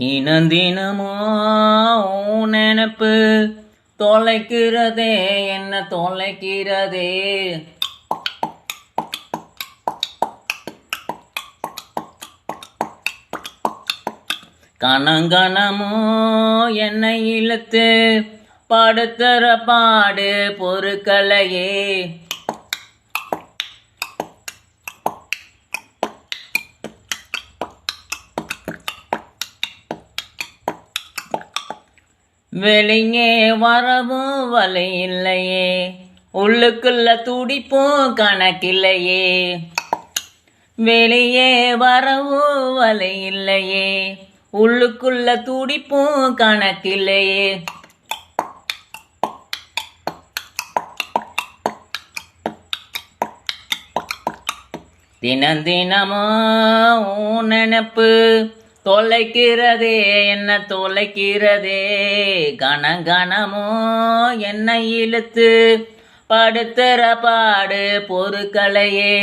இனந்தினமோ நினப்பு. தொலைக்கிறதே என்ன தொலைக்கிறதே. கணங்கணமோ என்னை இழுத்து படுத்துற பாடு பொறுக்கலையே. வெளியே வரவும் வலை இல்லையே உள்ளுக்குள்ள துடிப்பும் கணக்கில்லையே. வெளியே வரவும் வலை இல்லையே உள்ளுக்குள்ள துடிப்பும் கணக்கில்லையே. தினம் தினமும் நினப்பு தொலைக்கிறதே என்ன தொலைக்கிறதே? கணகணமோ என்னை இழுத்து படுத்துற பாடு பொறுக்கலையே